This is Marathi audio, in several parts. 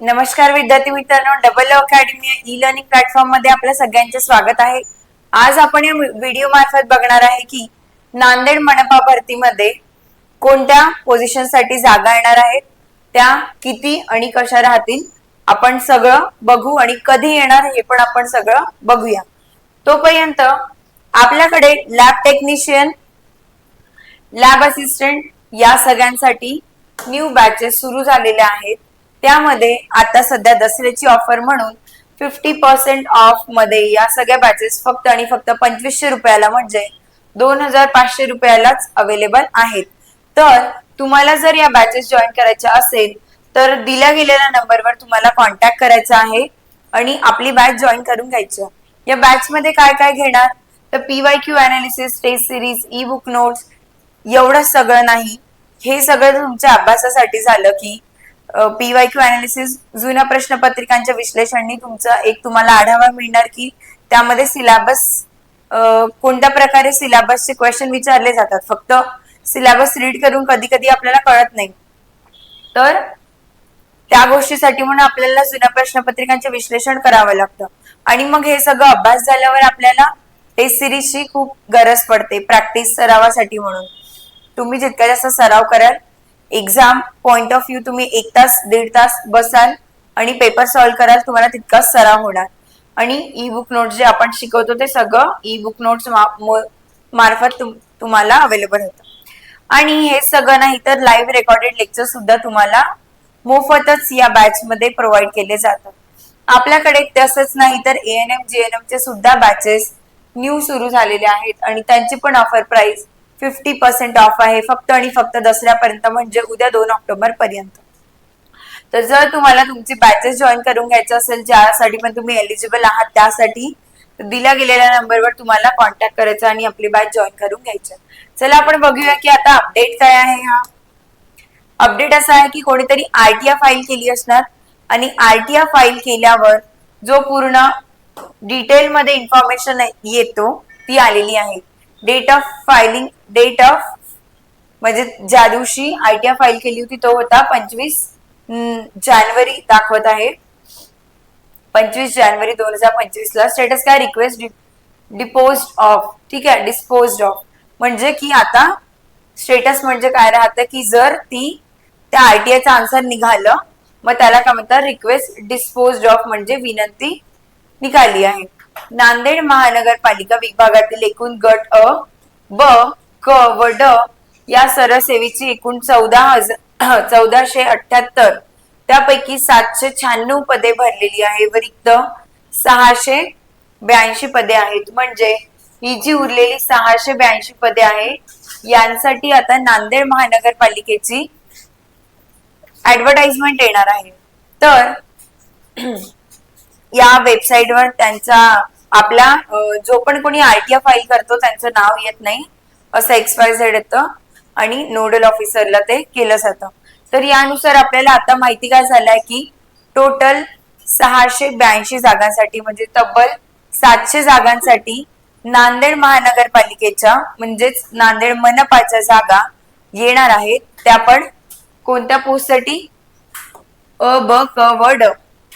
नमस्कार विद्यार्थी मित्रांनो डबल अकॅडमी ई लर्निंग प्लॅटफॉर्ममध्ये आपल्या सगळ्यांचे स्वागत आहे. आज आपण या व्हिडिओ मार्फत बघणार आहे की नांदेड मनपा भरतीमध्ये कोणत्या पोझिशनसाठी जागा येणार आहेत त्या किती आणि कशा राहतील आपण सगळं बघू आणि कधी येणार हे पण आपण सगळं बघूया. तोपर्यंत आपल्याकडे लॅब टेक्निशियन लॅब असिस्टंट या सगळ्यांसाठी न्यू बॅचेस सुरू झालेल्या आहेत. त्यामध्ये आता सध्या दसऱ्याची ऑफर म्हणून फिफ्टी पर्सेंट ऑफमध्ये या सगळ्या बॅचेस फक्त आणि फक्त पंचवीसशे रुपयाला म्हणजे दोन हजार पाचशे रुपयालाच अवेलेबल आहेत. तर तुम्हाला जर या बॅचेस जॉईन करायच्या असेल तर दिल्या गेलेल्या नंबरवर तुम्हाला कॉन्टॅक्ट करायचा आहे आणि आपली बॅच जॉईन करून घ्यायची. या बॅच मध्ये काय काय घेणार? तर P Y Q analysis test series e book notes एवढं सगळं नाही. हे सगळं तुमच्या अभ्यासासाठी झालं की पीवाय क्यू अनालिसिस जुन्या प्रश्नपत्रिकांच्या विश्लेषणनी तुमचा एक तुम्हाला आढावा मिळणार की त्यामध्ये सिलेबस कोणत्या प्रकारे सिलेबसचे क्वेश्चन विचारले जातात. फक्त सिलेबस रीड करून कधी कधी आपल्याला कळत नाही. तर त्या गोष्टीसाठी म्हणून आपल्याला जुन्या प्रश्नपत्रिकांचे विश्लेषण करावं लागतं. आणि मग हे सगळं अभ्यास झाल्यावर आपल्याला टेस्ट सिरीजची खूप गरज पडते. प्रॅक्टिस सरावासाठी म्हणून. तुम्ही जितका जास्त सराव कराल एक्झाम पॉइंट ऑफ व्ह्यू तुम्ही एक तास दीड तास बसाल आणि पेपर सॉल्व्ह कराल तुम्हाला तितकाच सराव होणार. आणि ई बुक नोट्स जे आपण शिकवतो ते सगळं ई बुक नोट्स मार्फत तुम- तुम्हाला अवेलेबल होतं. आणि हे सगळं नाही तर लाईव्ह रेकॉर्डेड लेक्चर सुद्धा तुम्हाला मोफतच या बॅच मध्ये प्रोव्हाइड केले जातात. आपल्याकडे तसंच नाही तर एएनएम एम चे सुद्धा बॅचेस न्यू सुरू झालेले आहेत आणि त्यांची पण offer price fifty percent off आहे. फक्त आणि फक्त दसऱ्यापर्यंत म्हणजे उद्या दोन ऑक्टोबर पर्यंत तर जर तुम्हाला तुमची बॅचेस जॉईन करून घ्यायचं असेल ज्यासाठी पण तुम्ही एलिजिबल आहात त्यासाठी दिल्या गेलेल्या नंबरवर तुम्हाला कॉन्टॅक्ट करायचा आणि आपली बॅच जॉईन करून घ्यायची. चला आपण बघूया की आता अपडेट काय आहे हा. अपडेट असा आहे की कोणीतरी आरटीआय फाईल केली असणार आणि आरटीआय फाईल केल्यावर जो पूर्ण डिटेल मध्ये इन्फॉर्मेशन येतो ती आलेली आहे. Date of filing date of म्हणजे ज्या दिवशी आयटीआय फाईल केली होती तो होता पंचवीस जानेवारी दाखवत आहे. पंचवीस जानेवारी दोन हजार पंचवीस ला स्टेटस काय रिक्वेस्ट डिपोज ऑफ ठीक आहे? डिस्पोज ऑफ म्हणजे की आता स्टेटस म्हणजे काय राहतं की जर ती त्या आरटीआयचा आन्सर निघालं मग त्याला काय म्हणतात? रिक्वेस्ट डिस्पोज ऑफ म्हणजे विनंती निघाली आहे. नांदेड महानगरपालिका विभागातील एकूण गट अ ब क व ड या सरसेवेची एकूण चौदा हजार चौदाशे अठ्याहत्तर त्यापैकी सातशे शहाण्णव पदे भरलेली आहे. व रिक्त सहाशे ब्याऐंशी पदे आहेत. म्हणजे ही जी उरलेली सहाशे ब्याऐंशी पदे आहेत यांसाठी आता नांदेड महानगरपालिकेची ऍडव्हर्टाइजमेंट येणार आहे. तर या वेबसाईटवर त्यांचा आपला जो पण कोणी आरटीआय फाईल करतो त्यांचं नाव येत नाही. असं एक्सपायर झेड येतं आणि नोडल ऑफिसरला ते केलं जातं. तर यानुसार आपल्याला आता माहिती काय झालंय की टोटल सहाशे ब्याऐंशी जागांसाठी म्हणजे तब्बल सातशे जागांसाठी नांदेड महानगरपालिकेच्या म्हणजेच नांदेड मनपाच्या जागा येणार आहेत. त्या पण कोणत्या पोस्टसाठी? अ ब क व ड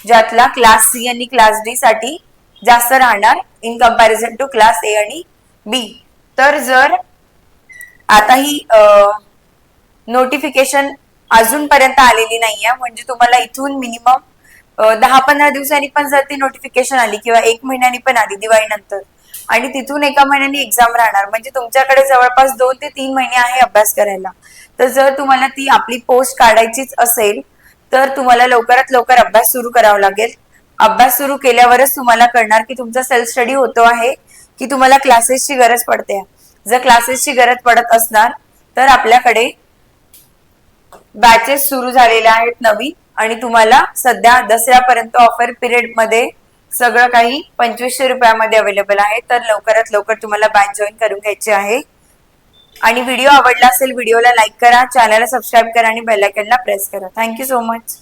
ज्यातला क्लास सी आणि क्लास डी साठी जास्त राहणार in comparison to class A आणि बी तर जर आता ही नोटिफिकेशन अजूनपर्यंत आलेली नाहीये. म्हणजे तुम्हाला इथून मिनिमम दहा पंधरा दिवसांनी पण जर ती नोटिफिकेशन आली किंवा एक महिन्यानी पण आली दिवाळीनंतर आणि तिथून एका महिन्याने एक्झाम राहणार. म्हणजे तुमच्याकडे जवळपास दोन ते तीन महिने आहे अभ्यास करायला. तर जर तुम्हाला ती आपली पोस्ट काढायचीच असेल तर तुम्हाला लवकरात लवकर अभ्यास सुरू करावा लागेल. अभ्यास सुरू केल्यावरच तुम्हाला कळणार की तुमचा सेल्फ स्टडी होतो आहे की तुम्हाला क्लासेसची गरज पडते जर क्लासेसची गरज पडत असणार तर आपल्याकडे बॅचेस सुरू झालेल्या आहेत नवीन आणि तुम्हाला सध्या दसऱ्यापर्यंत ऑफर पिरियडमध्ये सगळं काही पंचवीसशे रुपयामध्ये अवेलेबल आहे. तर लवकरात लवकर तुम्हाला बॅच जॉईन करून घ्यायची आहे. आणि व्हिडिओ आवडला असेल व्हिडिओला लाईक करा चॅनलला सबस्क्राईब करा आणि बेल आयकनला प्रेस करा. Thank you so much